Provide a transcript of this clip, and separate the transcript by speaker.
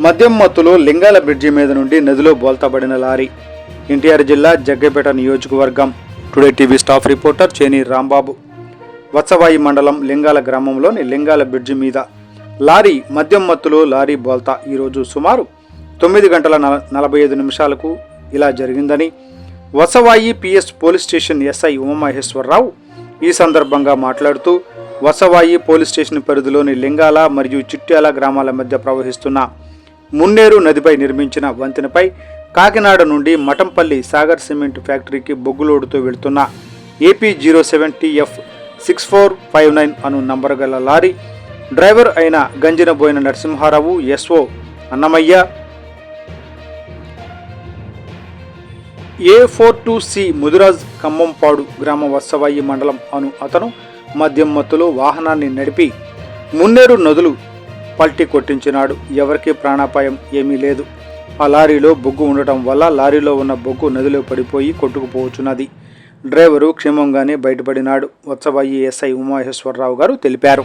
Speaker 1: మద్యం మత్తులో లింగాల బ్రిడ్జి మీద నుండి నదిలో బోల్తాబడిన లారీ. ఎన్టీఆర్ జిల్లా జగ్గపేట నియోజకవర్గం. Today TV staff reporter Cheni Rambabu. Vatsavai మండలం లింగాల గ్రామంలోని లింగాల బ్రిడ్జి మీద. లారీ మద్యం మత్తులో లారీ బోల్తా. ఈరోజు సుమారు తొమ్మిది గంటల నల నలభై ఐదు నిమిషాలకు ఇలా జరిగిందని Vatsavai PS police station SI Umamaheswararao ఈ సందర్భంగా మాట్లాడుతూ వసవాయి పోలీస్ స్టేషన్ పరిధిలోని లింగాల మరియు చిట్యాల గ్రామాల మధ్య ప్రవహిస్తున్న మున్నేరు నదిపై నిర్మించిన వంతెనపై కాకినాడ నుండి మఠంపల్లి సాగర్ సిమెంట్ ఫ్యాక్టరీకి బొగ్గులోడుతూ వెళ్తున్న AP zero seven TF six four five nine అను నంబర్ గల లారీ డ్రైవర్ అయిన Ganjinaboina Narasimharao SO Annamayya A four two C Mudiraj Khammampadu గ్రామ వత్సవాయి మండలం అను అతను మద్యం మత్తులో వాహనాన్ని నడిపి మున్నేరు నదులు పల్టీ కొట్టించినాడు. ఎవరికీ ప్రాణాపాయం ఏమీ లేదు. ఆ లారీలో బొగ్గు ఉండటం వల్ల లారీలో ఉన్న బొగ్గు నదిలో పడిపోయి కొట్టుకుపోవచ్చున్నది డ్రైవరు క్షేమంగానే బయటపడినాడు. వత్సవాయి ఎస్ఐ ఉమామహేశ్వరరావు గారు తెలిపారు.